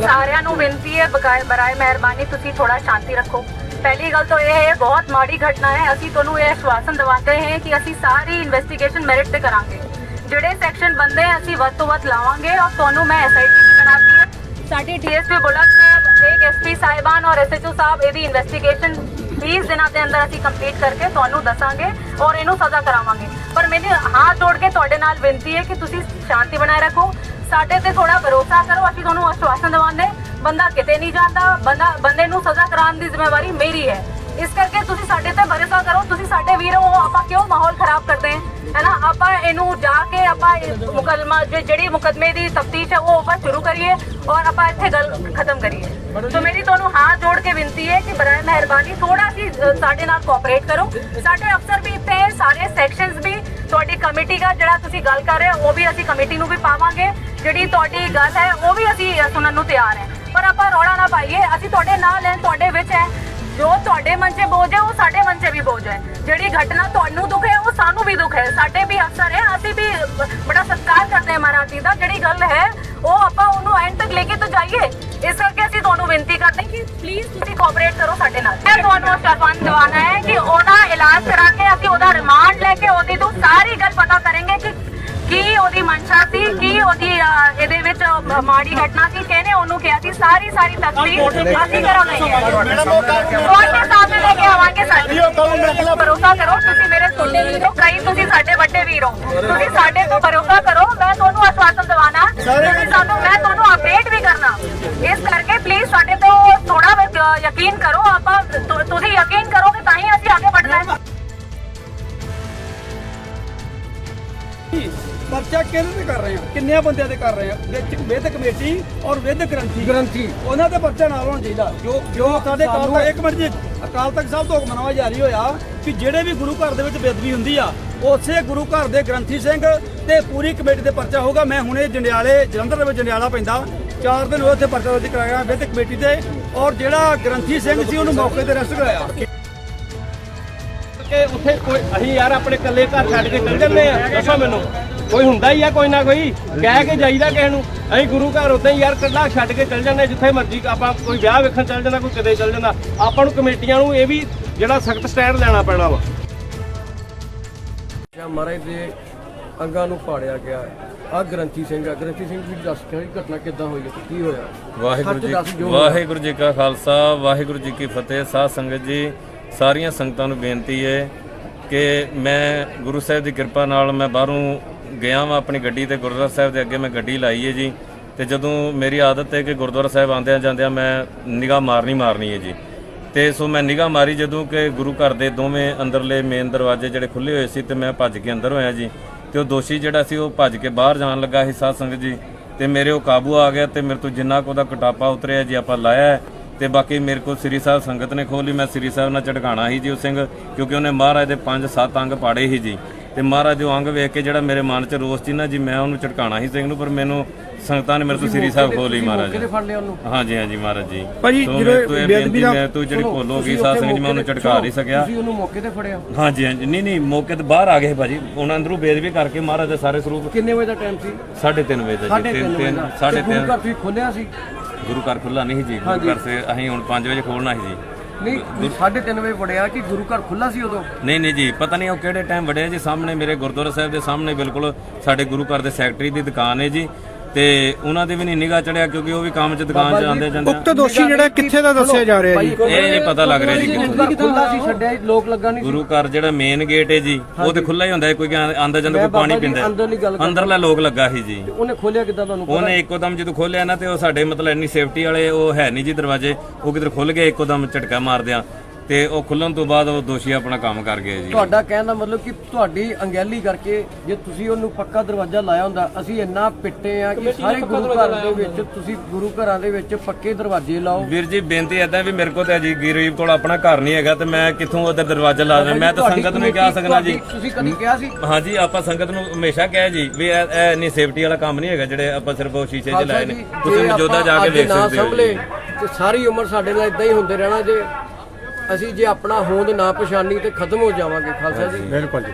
ਸਾਰਿਆਂ ਨੂੰ ਬੇਨਤੀ ਹੈ ਬਗਾਏ ਬਰਾਏ ਮਿਹਰਬਾਨੀ ਤੁਸੀਂ ਥੋੜਾ ਸ਼ਾਂਤੀ ਰੱਖੋ। ਪਹਿਲੀ ਗੱਲ ਤਾਂ ਇਹ ਹੈ ਬਹੁਤ ਮਾੜੀ ਘਟਨਾ ਹੈ। ਅਸੀਂ ਤੁਹਾਨੂੰ ਇਹ ਆਸ਼ਵਾਸਨ ਦਿਵਾਉਂਦੇ ਹਾਂ ਕਿ ਅਸੀਂ ਸਾਰੀ ਇਨਵੈਸਟੀਗੇਸ਼ਨ ਮੈਰਿਟ ਤੇ ਕਰਾਂਗੇ। ਜਿਹੜੇ ਸੈਕਸ਼ਨ ਬੰਦੇ ਅਸੀਂ ਵੱਧ ਤੋਂ ਵੱਧ ਲਾਵਾਂਗੇ ਔਰ ਤੁਹਾਨੂੰ ਮੈਂ ਐਸਆਈਟੀ ਵੀ ਬਣਾਤੀ ਹੈ। ਸਾਡੀ ਡੀਐਸਪੀ ਬੁਲਕ ਸਾਹਿਬ ਇੱਕ ਐਸਪੀ ਸਾਹਿਬਾਨ ਔਰ ਐਸਐਚਓ ਸਾਹਿਬ ਇਹਦੀ ਇਨਵੈਸਟੀਗੇਸ਼ਨ 20 ਦਿਨਾਂ ਦੇ ਅੰਦਰ ਅਸੀਂ ਕੰਪਲੀਟ ਕਰਕੇ ਤੁਹਾਨੂੰ ਦੱਸਾਂਗੇ ਔਰ ਇਹਨੂੰ ਸਜ਼ਾ ਕਰਾਵਾਂਗੇ ਪਰ ਮੇਰੀ ਹੱਥ ਜੋੜ ਕੇ ਤੁਹਾਡੇ ਨਾਲ ਬੇਨਤੀ ਹੈ ਕਿ ਤੁਸੀਂ ਸ਼ਾਂਤੀ ਬਣਾਏ ਰੱਖੋ ਸਾਡੇ ਤੇ ਥੋੜਾ ਭਰੋਸਾ ਕਰੋ ਅਸੀਂ ਤੁਹਾਨੂੰ ਆਸ਼ਵਾਸਨ ਦਵਾਉਂਦੇ ਬੰਦਾ ਕਿਤੇ ਨਹੀਂ ਜਾਂਦਾ ਬੰਦਾ ਬੰਦੇ ਨੂੰ ਸਜ਼ਾ ਕਰਾਉਣ ਦੀ ਜ਼ਿੰਮੇਵਾਰੀ ਮੇਰੀ ਹੈ ਇਸ ਕਰਕੇ ਤੁਸੀਂ ਸਾਡੇ ਤੇ ਭਰੋਸਾ ਕਰੋ ਤੁਸੀਂ ਸਾਡੇ ਵੀਰ ਹੋ ਆਪਾਂ ਕਿਉਂ ਮਾਹੌਲ ਖਰਾਬ ਕਰਦੇ ਹਾਂ ਹੈ ਨਾ ਆਪਾਂ ਇਹਨੂੰ ਜਾ ਕੇ ਆਪਾਂ ਇਹ ਮੁਕੱਦਮਾ ਜਿਹੜੀ ਮੁਕੱਦਮੇ ਦੀ ਤਫਤੀਸ਼ ਹੈ ਉਹ ਆਪਾਂ ਸ਼ੁਰੂ ਕਰੀਏ ਔਰ ਆਪਾਂ ਇੱਥੇ ਗੱਲ ਖਤਮ ਕਰੀਏ ਸੋ ਮੇਰੀ ਤੁਹਾਨੂੰ ਹੱਥ ਜੋੜ ਕੇ ਬੇਨਤੀ ਹੈ ਕਿ ਬਰਾਏ ਮਿਹਰਬਾਨੀ ਥੋੜਾ ਸੀ ਸਾਡੇ ਨਾਲ ਕੋਆਪਰੇਟ ਕਰੋ। ਸਾਡੇ ਅਫਸਰ ਵੀ ਇੱਥੇ ਹੈ, ਸਾਰੇ ਸੈਕਸ਼ਨਸ ਵੀ। ਤੁਹਾਡੀ ਕਮੇਟੀ ਦਾ ਜਿਹੜਾ ਤੁਸੀਂ ਗੱਲ ਕਰ ਰਹੇ ਹੋ ਉਹ ਵੀ ਅਸੀਂ ਕਮੇਟੀ ਨੂੰ ਵੀ ਪਾਵਾਂਗੇ। ਜਿਹੜੀ ਤੁਹਾਡੀ ਗੱਲ ਹੈ ਉਹ ਵੀ ਅਸੀਂ ਸੁਣਨ ਨੂੰ ਤਿਆਰ ਹੈ। ਪਰ ਆਪਾਂ ਰੌਲਾ ਨਾ ਪਾਈਏ ਅਸੀਂ ਤੁਹਾਡੇ ਨਾਲ ਹੈ ਤੁਹਾਡੇ ਵਿੱਚ ਹੈ। ਜੋ ਤੁਹਾਡੇ ਮਨ 'ਚ ਬੋਝ ਹੈ ਉਹ ਸਾਡੇ ਮਨ 'ਚ ਵੀ ਬੋਝ ਹੈ। ਜਿਹੜੀ ਘਟਨਾ ਤੁਹਾਨੂੰ ਦੁੱਖ ਹੈ ਉਹ ਸਾਨੂੰ ਵੀ ਦੁੱਖ ਹੈ। ਸਾਡੇ ਵੀ ਅਫਸਰ ਹੈ ਅਸੀਂ ਵੀ ਬੜਾ ਸਤਿਕਾਰ ਕਰਦੇ ਹਾਂ ਮਰਾਠੀ ਦਾ। ਜਿਹੜੀ ਗੱਲ ਹੈ ਉਹ ਆਪਾਂ ਉਹਨੂੰ ਐਂਡ ਤੱਕ ਲੈ ਕੇ ਤਾਂ ਜਾਈਏ। ਇਸ ਕਰਕੇ ਅਸੀਂ ਤੁਹਾਨੂੰ ਬੇਨਤੀ ਕਰਦੇ ਹਾਂ ਕਿ ਪਲੀਜ਼ ਤੁਸੀਂ ਕੋਆਪਰੇਟ ਕਰੋ ਸਾਡੇ ਨਾਲ। ਮੈਂ ਤੁਹਾਨੂੰ ਸ਼ਰਫਾਨ ਦਿਵਾਨਾ ਹੈ ਕਿ ਉਹਦਾ ਇਲਾਜ ਕਰਾ ਕੇ ਅਸੀਂ ਉਹਦਾ ਰਿਮਾਂਡ ਲੈ ਕੇ ਉਹਦੀ ਤੋਂ ਸਾਰੀ ਗੱਲ ਪਤਾ ਕਰਾਂਗੇ ਕਿ ਕੀ ਉਹਦੀ ਮਨਸ਼ਾ ਸੀ? ਕੀ ਉਹਦੀ ਅਹ, ਇਹਦੇ ਵਿੱਚ ਅਹ, ਮਾੜੀ ਘਟਨਾ ਸੀ? ਕਿਹਨੇ ਉਹਨੂੰ ਕਿਹਾ ਸੀ? ਸਾਰੀ ਸਾਰੀ ਤਸਵੀਰ ਅਸੀਂ ਕਰਾਂਗੇ ਕੋਰਟ ਦੇ ਸਾਹਮਣੇ ਲੈ ਕੇ ਆਵਾਂਗੇ ਸਾਡੀ। ਭਰੋਸਾ ਕਰੋ। ਤੁਸੀਂ ਮੇਰੇ ਛੋਟੇ ਵੀਰ। ਹੋ ਕਈ ਤੁਸੀਂ ਸਾਡੇ ਵੱਡੇ ਵੀਰ ਹੋ। ਤੁਸੀਂ ਸਾਡੇ ਤੋਂ ਭਰੋਸਾ ਕਰੋ। ਮੈਂ ਤੁਹਾਨੂੰ ਆਸ਼ਵਾਸਨ ਦਿਵਾਣਾ। ਤੁਸੀਂ ਸਾਨੂੰ ਮੈਂ ਤੁਹਾਨੂੰ ਅਪਡੇਟ ਵੀ ਕਰਨਾ। ਇਸ ਕਰਕੇ ਪਲੀਜ਼ ਸਾਡੇ ਤੋਂ ਥੋੜਾ ਯਕੀਨ ਕਰੋ। ਆਪਾਂ ਤੁ- ਤੁਸੀਂ ਪਰਚਾ ਕਿਹਦੇ ਤੇ ਕਰ ਰਹੇ ਆ? ਕਿੰਨੇ ਬੰਦਿਆਂ ਤੇ ਕਰ ਰਹੇ ਆ? ਵਿੱਚ ਵਿਦ ਕਮੇਟੀ ਔਰ ਵਿਦ ਗ੍ਰੰਥੀ। ਗ੍ਰੰਥੀ। ਉਹਨਾਂ ਦੇ ਪਰਚਾ ਨਾਲ ਹੋਣਾ ਚਾਹੀਦਾ। ਜੋ ਜੋ ਸਾਡੇ ਕਾਲ ਤੱਕ ਇੱਕ ਮਿੰਟ ਜੀ। ਅਕਾਲ ਤਖਤ ਸਾਹਿਬ ਤੋਂ ਹੁਕਮਨਾਮਾ ਜਾਰੀ ਹੋਇਆ ਕਿ ਜਿਹੜੇ ਵੀ ਗੁਰੂ ਘਰ ਦੇ ਵਿੱਚ ਬੇਦਬੀ ਹੁੰਦੀ ਆ ਉਸੇ ਗੁਰੂ ਘਰ ਦੇ ਗ੍ਰੰਥੀ ਸਿੰਘ ਤੇ ਪੂਰੀ ਕਮੇਟੀ ਦੇ ਪਰਚਾ ਹੋਊਗਾ। ਮੈਂ ਹੁਣੇ ਜੰਡਿਆਲੇ ਜਲੰਧਰ ਦੇ ਵਿੱਚ ਜੰਡਿਆਲਾ ਪੈਂਦਾ। ਚਾਰ ਦਿਨ ਉੱਥੇ ਪਰਚਾ ਦਰਜ ਕਰਾਇਆ ਵਿਦ ਕਮੇਟੀ ਤੇ ਔਰ ਜਿਹੜਾ ਗ੍ਰੰਥੀ ਸਿੰਘ ਸੀ ਉਹਨੂੰ ਮੌਕੇ ਤੇ ਅਰੈਸਟ ਕਰਾਇਆ। ਕਿ ਉੱਥੇ ਕੋਈ ਅਸੀਂ ਯਾਰ ਆਪਣੇ ਇਕੱਲੇ ਘਰ ਛੱਡ ਕੇ ਚੱਲ ਜੰਨੇ ਆ। ਦੱਸੋ ਮੈਨੂੰ। ਕੋਈ ਹੁੰਦਾ ਹੀ ਆ ਕੋਈ ਨਾ ਕੋਈ। ਕਹਿ ਕੇ ਜਾਈਦਾ ਕਿਸੇ ਨੂੰ। ਅਸੀਂ ਗੁਰੂ ਘਰ ਉਦਾਂ ਹੀ ਯਾਰ ਇਕੱਲਾ ਛੱਡ ਕੇ ਚੱਲ ਜਾਂਦੇ ਜਿੱਥੇ ਮਰਜ਼ੀ ਆਪਾਂ ਕੋਈ ਵਿਆਹ ਵੇਖਣ ਚੱਲ ਜਾਂਦਾ ਕੋਈ ਕਿਤੇ ਚੱਲ ਜਾਂਦਾ। ਆਪਾਂ ਨੂੰ ਕਮੇਟੀਆਂ ਨੂੰ ਇਹ ਵੀ ਜਿਹੜਾ ਸਖਤ ਸਟੈਂਡ ਲੈਣਾ ਪੈਣਾ ਵਾ। ਜਾਂ ਮਹਾਰਾਜ ਦੇ ਅੰਗਾਂ ਨੂੰ ਪਾੜਿਆ ਗਿਆ। ਆ ਗ੍ਰੰਥੀ ਸਿੰਘ ਆ। ਗ੍ਰੰਥੀ ਸਿੰਘ ਵੀ ਦੱਸ ਕਿਹੜੀ ਘਟਨਾ ਕਿੱਦਾਂ ਹੋਈ ਹੈ ਕੀ ਹੋਇਆ? ਵਾਹਿਗੁਰੂ ਜੀ। ਵਾਹਿਗੁਰੂ ਜੀ ਕਾ ਖਾਲਸਾ ਵਾਹਿਗੁਰੂ ਜੀ ਕੀ ਫਤਿਹ। ਸਾਧ ਸੰਗਤ ਜੀ ਸਾਰੀਆਂ ਸੰਗਤਾਂ ਨੂੰ ਬੇਨਤੀ ਹੈ ਕਿ ਮੈਂ ਗੁਰੂ ਸਾਹਿਬ ਦੀ ਕਿਰਪਾ ਨਾਲ ਮੈਂ ਬਾਹਰੋਂ ਗਿਆ ਵਾਂ ਆਪਣੀ ਗੱਡੀ ਤੇ ਗੁਰਦੁਆਰਾ ਸਾਹਿਬ ਦੇ ਅੱਗੇ ਮੈਂ ਗੱਡੀ ਲਾਈ ਹੈ ਜੀ। ਤੇ ਜਦੋਂ ਮੇਰੀ ਆਦਤ ਹੈ ਕਿ ਗੁਰਦੁਆਰਾ ਸਾਹਿਬ ਆਉਂਦਿਆਂ ਜਾਂਦਿਆਂ ਮੈਂ ਨਿਗਾਹ ਮਾਰਨੀ ਮਾਰਨੀ ਹੈ ਜੀ। ਤੇ ਸੋ ਮੈਂ ਨਿਗਾਹ ਮਾਰੀ ਜਦੋਂ ਕਿ ਗੁਰੂ ਘਰ ਦੇ ਦੋਵੇਂ ਅੰਦਰਲੇ ਮੇਨ ਦਰਵਾਜ਼ੇ ਜਿਹੜੇ ਖੁੱਲੇ ਹੋਏ ਸੀ ਤੇ ਮੈਂ ਭੱਜ ਕੇ ਅੰਦਰ ਹੋਇਆ ਜੀ। ਤੇ ਉਹ ਦੋਸ਼ੀ ਜਿਹੜਾ ਸੀ ਉਹ ਭੱਜ ਕੇ ਬਾਹਰ ਜਾਣ ਲੱਗਾ ਸੀ ਸਾਧ ਸੰਗਤ ਜੀ। ਤੇ ਮੇਰੇ ਉਹ ਕਾਬੂ ਆ ਗਿਆ ਤੇ ਮੇਰੇ ਤੋਂ ਜਿੰਨਾ ਕੁ ਉਹਦਾ ਕਟਾਪਾ ਉਤਰਿਆ ਜੀ ਆਪਾਂ ਲਾਇਆ ਹੈ। ਤੇ ਬਾਕੀ ਮੇਰੇ ਕੋਲ ਸ੍ਰੀ ਸਾਹਿਬ ਸੰਗਤ ਨੇ ਖੋਲੀ ਮੈਂ ਸ੍ਰੀ ਸਾਹਿਬ ਨਾਲ ਝਟਕਾਣਾ ਸੀ ਜੀ ਉਹ ਸਿੰਘ, ਕਿਉਂਕਿ ਉਹਨੇ ਮਹਾਰਾਜ ਦੇ 5-7 ਅੰਗ ਪਾੜੇ ਸੀ ਜੀ। ਤੇ ਮਹਾਰਾਜ ਦੇ ਉਹ ਅੰਗ ਵੇਖ ਕੇ ਜਿਹੜਾ ਮੇਰੇ ਮਨ 'ਚ ਰੋਸ ਸੀ ਨਾ ਜੀ ਮੈਂ ਉਹਨੂੰ ਝਟਕਾਣਾ ਸੀ ਸਿੰਘ ਨੂੰ ਪਰ ਮੈਨੂੰ ਸੰਗਤਾਂ ਨੇ ਮੇਰੇ ਤੋਂ ਸ੍ਰੀ ਸਾਹਿਬ ਖੋਲੀ ਮਹਾਰਾਜ। ਕਿਹਦੇ ਫੜ ਲਿਆ ਉਹਨੂੰ? ਹਾਂਜੀ ਹਾਂਜੀ ਮਹਾਰਾਜ ਜੀ। ਭਾਜੀ, ਜਦੋਂ ਬੇਅਦਬੀ ਦਾ- ਤੋਂ ਜਿਹੜੀ ਭੁੱਲ ਹੋ ਗਈ ਸਾਧ ਸੰਗਤ ਜੀ ਮੈਂ ਉਹਨੂੰ ਮੌਕੇ ਤੇ- ਝਟਕਾ ਨਹੀਂ ਸਕਿਆ। ਤੁਸੀਂ ਉਹਨੂੰ ਮੌਕੇ ਤੇ ਫੜਿਆ? ਹਾਂਜੀ ਹਾਂਜੀ ਨਹੀਂ ਨਹੀਂ ਮੌਕੇ ਤੇ ਬਾਹਰ ਆ ਗਏ ਭਾਜੀ। ਉਹਨਾਂ ਅੰਦਰੋਂ ਬੇਦਬੀ ਕਰਕੇ ਮਹਾਰਾਜ ਦੇ ਸਾਰੇ ਸਰੂਪ ਕਿੰਨੇ ਵਜੇ ਦਾ ਟਾਈਮ ਸੀ? 3:30 ਵਜੇ ਦਾ ਜੀ ਤਿੰਨ 3 ਵਜੇ 3 ਦਾ। ਤੇ 3:30 ਗੁਰੂ ਘਰ ਤੁਸੀਂ ਖੋਲਿਆ ਸੀ? ਗੁਰੂ ਘਰ ਖੁੱਲਾ ਨਹੀਂ ਜੀ ਗੁਰੂ ਘਰ ਸੇ ਅਸੀਂ ਹੁਣ 5 ਵਜੇ ਖੋਲਣਾ ਸੀ ਜੀ। ਨਹੀਂ 3:30 ਵਜੇ ਵੜਿਆ ਕਿ ਗੁਰੂ ਘਰ ਖੁੱਲਾ ਸੀ ਉਦੋਂ? ਨਹੀਂ ਨਹੀਂ ਜੀ ਪਤਾ ਨਹੀਂ ਉਹ ਕਿਹੜੇ ਟਾਈਮ ਵੜਿਆ ਜੀ ਸਾਹਮਣੇ ਮੇਰੇ ਗੁਰਦੁਆਰਾ ਸਾਹਿਬ ਦੇ ਸਾਹਮਣੇ ਬਿਲਕੁਲ ਸਾਡੇ ਗੁਰੂ ਘਰ ਦੇ ਸੈਕਟਰੀ ਦੀ ਦੁਕਾਨ ਹੈ ਜੀ। ਤੇ ਉਹਨਾਂ ਦੇ ਵੀ ਨਹੀਂ ਨਿਗਾਹ ਚੜਿਆ ਕਿਉਂਕਿ ਉਹ ਵੀ ਕੰਮ 'ਚ ਦੁਕਾਨ 'ਚ ਆਉਂਦੇ ਜਾਂਦੇ ਆ। ਦੋਸ਼ੀ ਜਿਹੜਾ ਕਿੱਥੇ ਦਾ ਦੱਸਿਆ ਜਾ ਰਿਹਾ ਜੀ? ਇਹ ਨਹੀਂ ਪਤਾ ਲੱਗ ਰਿਹਾ ਜੀ ਗੁਰੂ ਕਿੱਥੋਂ ਘਰ ਖੁੱਲਾ ਸੀ ਛੱਡਿਆ ਲੋਕ ਲੱਗਾ ਨਹੀਂ ਸੀ। ਗੁਰੂ ਘਰ ਜਿਹੜਾ ਮੇਨ ਗੇਟ ਹੈ ਜੀ ਉਹ ਤੇ ਖੁੱਲਾ ਹੀ ਹੁੰਦਾ ਹੈ ਕੋਈ ਆਂਦਾ ਜਾਂਦਾ ਕੋਈ ਪਾਣੀ ਪੀਂਦਾ ਅੰਦਰਲੀ ਗੱਲ ਹੈ। ਅੰਦਰਲਾ ਲੋਕ ਲੱਗਾ ਸੀ ਜੀ। ਉਹਨੇ ਖੋਲਿਆ ਕਿੱਦਾਂ ਤੁਹਾਨੂੰ? ਉਹਨੇ ਇੱਕੋ ਦਮ ਜਦੋਂ ਖੋਲਿਆ ਨਾ ਤੇ ਉਹ ਸਾਡੇ ਮਤਲਬ ਇੰਨੀ ਸੇਫਟੀ ਵਾਲੇ ਉਹ ਹੈ ਨਹੀਂ ਜੀ ਦਰਵਾਜ਼ੇ ਉਹ ਕਿਧਰ ਖੁੱਲ ਗਏ ਇੱਕੋ ਦਮ ਝਟਕਾ ਮਾਰਦਿਆਂ। ਤੇ ਉਹ ਖੁੱਲਣ ਤੋਂ ਬਾਅਦ ਉਹ ਦੋਸ਼ੀ ਆਪਣਾ ਕੰਮ ਕਰ ਗਏ ਜੀ। ਤੁਹਾਡਾ ਕਹਿਣ ਦਾ ਮਤਲਬ ਕਿ ਤੁਹਾਡੀ ਅੰਗੈਲੀ ਕਰਕੇ ਜੇ ਤੁਸੀਂ ਉਹਨੂੰ ਪੱਕਾ ਦਰਵਾਜ਼ਾ ਲਾਇਆ ਹੁੰਦਾ ਅਸੀਂ ਇੰਨਾ ਪਿੱਟੇ ਆ ਕਿ ਸਾਰੇ ਗੁਰੂ ਘਰ ਦੇ ਵਿੱਚ ਤੁਸੀਂ ਗੁਰੂ ਘਰਾਂ ਦੇ ਵਿੱਚ ਪੱਕੇ ਦਰਵਾਜ਼ੇ ਲਾਓ। ਵੀਰ ਜੀ ਬੇਨਤੀ ਏਦਾਂ ਵੀ ਮੇਰੇ ਕੋਲ ਤੇ ਜੀ ਗਰੀਬ ਕੋਲ ਆਪਣਾ ਘਰ ਨਹੀਂ ਹੈਗਾ ਤੇ ਮੈਂ ਕਿੱਥੋਂ ਉਧਰ ਦਰਵਾਜ਼ਾ ਲਾ ਦਾਂ ਮੈਂ ਤਾਂ ਸੰਗਤ ਨੂੰ ਕਹਿ ਸਕਦਾ ਜੀ। ਤੁਸੀਂ ਕਦੀ ਕਿਹਾ ਸੀ? ਹਾਂਜੀ ਆਪਾਂ ਸੰਗਤ ਨੂੰ ਹਮੇਸ਼ਾ ਕਿਹਾ ਜੀ ਵੀ ਇਹ ਇੰਨੀ ਸੇਫਟੀ ਵਾਲਾ ਕੰਮ ਨਹੀਂ ਹੈਗਾ ਜਿਹੜੇ ਆਪਾਂ ਸਿਰਫ ਉਹ ਸ਼ੀਸ਼ੇ 'ਚ ਲਾਏ ਨੇ। ਤੁਸੀਂ ਮੌਜੂਦਾ ਜਾ ਕੇ ਵੇਖ ਸਕਦੇ ਹੋ। ਤੇ ਸਾਰੀ ਉਮਰ ਸਾਡੇ ਨਾਲ ਇਦਾਂ ਹੀ ਹੁੰਦੇ ਰਹਿਣਾ ਜੇ। ਅਸੀਂ ਜੇ ਆਪਣਾ ਹੋਂਦ ਨਾ ਪਛਾਣੀ ਤੇ ਖਤਮ ਹੋ ਜਾਵਾਂਗੇ ਖਾਲਸਾ ਜੀ। ਬਿਲਕੁਲ ਜੀ।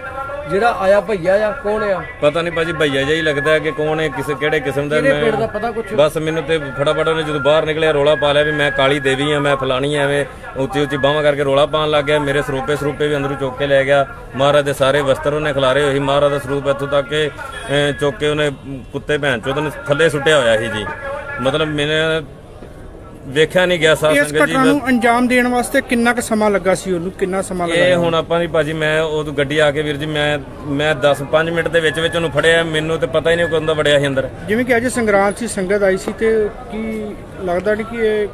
ਜਿਹੜਾ ਆਇਆ ਭਈਆ ਆ ਕੌਣ ਆ? ਪਤਾ ਨਹੀਂ ਭਾਜੀ ਭਈਆ ਜਿਹਾ ਹੀ ਲੱਗਦਾ ਹੈ ਕਿ ਕੌਣ ਹੈ ਕਿਸੇ ਕਿਹੜੇ ਕਿਸਮ ਦਾ ਕਿਹੜੇ ਪਿੰਡ ਦਾ ਮੈਂ ਪਤਾ ਕੁਛ? ਬਸ ਮੈਨੂੰ ਤੇ ਫਟਾਫਟ ਉਹਨੇ ਜਦੋਂ ਬਾਹਰ ਨਿਕਲਿਆ ਰੋਲਾ ਪਾ ਲਿਆ ਵੀ ਮੈਂ ਕਾਲੀ ਦੇਵੀ ਆ ਮੈਂ ਫਲਾਣੀ ਆ ਐਵੇਂ ਉੱਚੀ ਉੱਚੀ ਬਾਹਾਂ ਕਰਕੇ ਰੋਲਾ ਪਾਉਣ ਲੱਗ ਗਿਆ। ਮੇਰੇ ਸਰੂਪੇ ਸਰੂਪੇ ਵੀ ਅੰਦਰੋਂ ਚੁੱਕ ਕੇ ਲੈ ਗਿਆ। ਮਹਾਰਾਜ ਦੇ ਸਾਰੇ ਵਸਤਰ ਉਹਨੇ ਖਿਲਾਰੇ ਹੋਏ ਸੀ। ਮਹਾਰਾਜ ਦਾ ਸਰੂਪ ਇੱਥੋਂ ਤੱਕ ਕਿ ਚੁੱਕ ਕੇ ਉਹਨੇ ਕੁੱਤੇ ਭੈਣ ਚੋਦ ਨੇ ਥੱਲੇ ਸੁੱਟਿਆ ਹੋਇਆ ਸੀ ਜੀ। ਮਤਲਬ ਮੈਨੇ ਵੇਖਿਆ ਨਹੀਂ ਗਿਆ ਸਾਧ ਇਸ ਸੰਗਤ ਜੀ ਘਟਨਾ ਨੂੰ ਅੰਜਾਮ ਦੇਣ ਵਾਸਤੇ ਕਿੰਨਾ ਕੁ ਸਮਾਂ ਲੱਗਾ ਸੀ ਉਹਨੂੰ? ਕਿੰਨਾ ਸਮਾਂ ਇਹ ਲੱਗਾ ਹੁਣ ਆਪਾਂ ਨਹੀਂ ਭਾਜੀ ਮੈਂ ਉਹ ਗੱਡੀ ਆ ਕੇ ਵੀਰ ਜੀ ਮੈਂ ਮੈਂ 10 5 ਮਿੰਟ ਦੇ ਵਿੱਚ ਵਿੱਚ ਉਹਨੂੰ ਫੜਿਆ ਮੈਨੂੰ ਤੇ ਪਤਾ ਹੀ ਨਹੀਂ ਕਦੋਂ ਦਾ ਵੜਿਆ ਸੀ ਅੰਦਰ। ਜਿਵੇਂ ਕਿ ਅੱਜ ਸੰਗਰਾਂਦ ਸੀ ਸੰਗਤ ਆਈ ਸੀ ਤੇ ਕੀ ਲੱਗਦਾ ਨਹੀਂ ਕਿ ਇਹ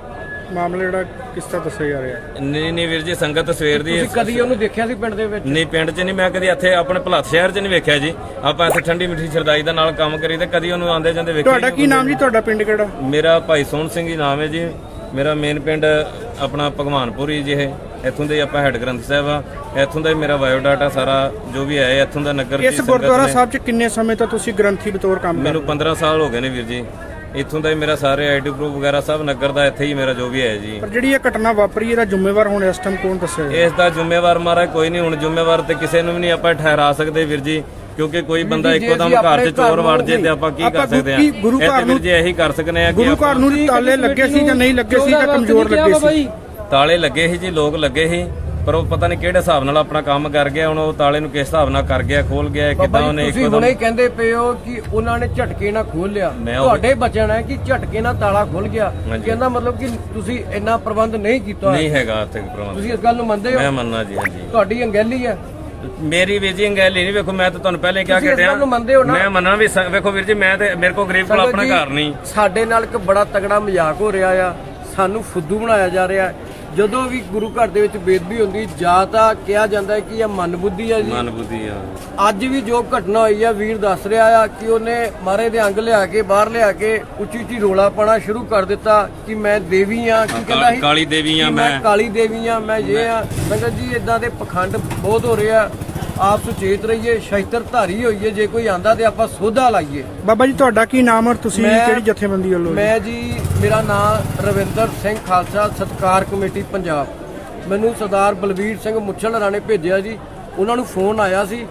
ਮਾਮਲਾ ਜਿਹੜਾ ਕਿਸ ਤਰ੍ਹਾਂ ਦੱਸਿਆ ਜਾ ਰਿਹਾ? ਹੈ ਨਹੀਂ ਨਹੀਂ ਵੀਰ ਜੀ ਸੰਗਤ ਸਵੇਰ ਦੀ ਤੁਸੀਂ ਕਦੀ ਉਹਨੂੰ ਦੇਖਿਆ ਸੀ ਪਿੰਡ ਦੇ ਵਿੱਚ? ਨਹੀਂ ਪਿੰਡ 'ਚ ਨਹੀਂ ਮੈਂ ਕਦੀ ਇੱਥੇ ਆਪਣੇ ਭਲਾਤ ਸ਼ਹਿਰ 'ਚ ਨਹੀਂ ਵੇਖਿਆ ਜੀ। ਆਪਾਂ ਇੱਥੇ ਠੰਡੀ ਮਿੱਠੀ ਸਰਦਾਈ ਦਾ ਨਾਲ ਕੰਮ ਕਰੀ ਤੇ ਕਦੀ ਉਹਨੂੰ ਆਂਦੇ ਜਾਂਦੇ ਵੇਖਿਆ ਤੁਹਾਡਾ ਕੀ ਨਾਮ ਜੀ? ਤੁਹਾਡਾ ਪਿੰਡ ਕਿਹੜਾ? ਮੇਰਾ ਭਾਈ ਸੋਹਣ ਸਿੰਘ ਜੀ ਨਾਮ ਹੈ ਜੀ। ਮੇਰਾ ਮੇਨ ਪਿੰਡ ਆਪਣਾ ਭਗਵਾਨਪੁਰੀ ਜੀ ਇਹ ਇੱਥੋਂ ਦੇ ਆਪਾਂ ਹੈੱਡ ਗ੍ਰੰਥ ਸਾਹਿਬ ਆ। ਇੱਥੋਂ ਦਾ ਹੀ ਮੇਰਾ ਬਾਇਓਡਾਟਾ ਸਾਰਾ ਜੋ ਵੀ ਹੈ ਇੱਥੋਂ ਦਾ ਨਗਰ ਦੀ ਇਸ ਗੁਰਦੁਆਰਾ ਸਾਹਿਬ 'ਚ ਕਿੰਨੇ ਸਮੇਂ ਤੋਂ ਤੁਸੀਂ ਗ੍ਰੰਥੀ ਬਤੌਰ ਕੰਮ ਕਰ ਮੈਨੂੰ 15 ਸਾਲ ਹੋ ਗਏ ਨੇ ਵੀਰ ਜੀ। ਇੱਥੋਂ ਦਾ ਹੀ ਮੇਰਾ ਸਾਰੇ ਆਈਡੀ ਪ੍ਰੂਫ ਵਗੈਰਾ ਸਭ ਨਗਰ ਦਾ ਇੱਥੇ ਹੀ ਮੇਰਾ ਜੋ ਵੀ ਹੈ ਜੀ। ਪਰ ਜਿਹੜੀ ਇਹ ਘਟਨਾ ਵਾਪਰੀ ਇਹਦਾ ਜ਼ਿੰਮੇਵਾਰ ਹੁਣ ਇਸ ਟਾਈਮ ਕੌਣ ਦੱਸਿਆ ਇਸ ਦਾ ਜ਼ਿੰਮੇਵਾਰ ਮਾਰਾ ਕੋਈ ਨਹੀਂ ਹੁਣ ਜ਼ਿੰਮੇਵਾਰ ਤੇ ਕਿਸੇ ਨੂੰ ਵੀ ਨਹੀਂ ਆਪਾਂ ਠਹਿਰਾ ਸਕਦੇ ਵੀਰ ਜੀ ਕਿਉਂਕਿ ਕੋਈ ਬੰਦਾ ਜੀ, ਇੱਕੋ ਦਮ ਘਰ ਆਪਣੇ 'ਚ ਚੋਰ ਵੜ ਜੇ ਤੇ ਆਪਾਂ ਕੀ ਕਰ ਸਕਦੇ ਆ ਗੁਰੂ ਇਹ ਤੇ ਵੀਰ ਨੂੰ- ਜੀ ਇਹੀ ਕਰ ਸਕਨੇ ਆ ਕਿ ਗੁਰੂ ਘਰ ਨੂੰ ਤਾਲੇ ਲੱਗੇ ਸੀ ਜਾਂ ਨਹੀਂ ਲੱਗੇ ਸੀ ਜਾਂ ਕਮਜ਼ੋਰ ਲੱਗੇ ਸੀ? ਤਾਲੇ ਲੱਗੇ ਸੀ ਜੀ ਲੋਕ ਲੱਗੇ ਸੀ। ਪਰ ਉਹ ਪਤਾ ਨਹੀਂ ਕਿਹੜੇ ਹਿਸਾਬ ਨਾਲ ਆਪਣਾ ਕੰਮ ਕਰ ਗਿਆ ਹੁਣ ਉਹ ਤਾਲੇ ਨੂੰ ਕਿਸ ਹਿਸਾਬ ਨਾਲ ਕਰ ਗਿਆ ਖੋਲ ਗਿਆ ਕਿਦਾਂ ਉਹਨੇ ਤੁਸੀਂ ਹੁਣੇ ਕਹਿੰਦੇ ਪਏ ਹੋ ਕਿ ਉਹਨਾਂ ਨੇ ਝਟਕੇ ਨਾਲ ਖੋਲ ਲਿਆ। ਮੈਂ ਉਹ- ਤੁਹਾਡੇ ਬੱਚਿਆਂ ਨੇ ਕਿ ਝਟਕੇ ਨਾਲ ਤਾਲਾ ਖੁੱਲ ਗਿਆ। ਹਾਂਜੀ। ਕਹਿੰਦਾ ਮਤਲਬ ਕਿ ਤੁਸੀਂ ਇੰਨਾ ਪ੍ਰਬੰਧ ਨਹੀਂ ਕੀਤਾ। ਨਹੀਂ ਹੈਗਾ ਇੱਥੇ ਪ੍ਰਬੰਧ। ਤੁਸੀਂ ਇਸ ਗੱਲ ਨੂੰ ਮੰਨਦੇ ਮੈਂ ਹੋ ਮੰਨਣਾ ਜੀ ਹਾਂਜੀ। ਤੁਹਾਡੀ ਅੰਗੈਲੀ ਹੈ। ਮੇਰੀ ਜੀ ਗੱਲ ਨਹੀਂ ਵੇਖੋ ਮੈਂ ਤਾਂ ਤੁਹਾਨੂੰ ਪਹਿਲੇ ਕਿਹਾ ਤੁਸੀਂ ਕਿ ਇਸ ਗੱਲ ਨੂੰ ਮੰਨਦੇ ਹੋ ਨਾ? ਮੈਂ ਮੰਨਣਾ ਵੀ ਸ- ਵੇਖੋ ਵੀਰ ਜੀ ਮੈਂ ਤੇ ਮੇਰੇ ਕੋਲ ਗਰੀਬ ਕੋਲ ਸੰਗਤ ਆਪਣਾ ਜੀ, ਘਰ ਨਹੀਂ। ਸਾਡੇ ਨਾਲ ਇੱਕ ਬੜਾ ਤਗੜਾ ਮਜ਼ਾਕ ਹੋ ਰਿਹਾ ਆ। ਸਾਨੂੰ ਫੁੱਦੂ ਬਣਾਇਆ ਜਾ ਰਿਹਾ। ਹੈ। ਜਦੋਂ ਵੀ ਗੁਰੂ ਘਰ ਦੇ ਵਿੱਚ ਬੇਦਬੀ ਹੁੰਦੀ ਜਾਂ ਤਾਂ ਕਿਹਾ ਜਾਂਦਾ ਹੈ ਕਿ ਇਹ ਮਨ ਬੁੱਧੀ ਹੈ ਜੀ। ਮਨ ਬੁੱਧੀ ਆ। ਅੱਜ ਵੀ ਜੋ ਘਟਨਾ ਹੋਈ ਆ ਵੀਰ ਦੱਸ ਰਿਹਾ ਆ ਕਿ ਉਹਨੇ ਮਾਰੇ ਦੇ ਅੰਗ ਲਿਆ ਕੇ ਬਾਹਰ ਲਿਆ ਕੇ ਉੱਚੀ ਉੱਚੀ ਰੋਲਾ ਪਾਣਾ ਸ਼ੁਰੂ ਕਰ ਦਿੱਤਾ ਕਿ ਮੈਂ ਦੇਵੀ ਆ ਕੀ ਕਹਿੰਦਾ ਸੀ ਕਾਲੀ ਦੇਵੀ ਆ ਮੈਂ। ਕਾਲੀ ਦੇਵੀ ਆ ਮੈਂ ਇਹ ਆ। ਸੰਗਤ ਜੀ ਇਦਾਂ ਦੇ ਪਖੰਡ ਬਹੁਤ ਹੋ ਰਿਹਾ ਆਪ ਸੁਚੇਤ ਰਹੀਏ ਸ਼ਸਤਰ ਧਾਰੀ ਹੋਈਏ ਜੇ ਕੋਈ ਆਂਦਾ ਤੇ ਆਪਾਂ ਸੋਧਾ ਲਾਈਏ। ਬਾਬਾ ਜੀ ਤੁਹਾਡਾ ਕੀ ਨਾਮ ਔਰ ਤੁਸੀਂ ਕਿਹੜੀ ਜਥੇਬੰਦੀ ਵੱਲੋਂ ਜੀ? ਮੈਂ ਜੀ ਮੇਰਾ ਨਾਮ ਰਵਿੰਦਰ ਸਿੰਘ ਖਾਲਸਾ ਸਤਕਾਰ ਕਮੇਟੀ ਪੰਜਾਬ। ਮੈਨੂੰ ਸਰਦਾਰ ਬਲਵੀਰ ਸਿੰਘ ਮੁੱਛਲ ਰਾਣੇ ਭੇਜਿਆ ਜੀ। ਉਹਨਾਂ ਨੂੰ ਫੋਨ ਆਇਆ ਸੀ।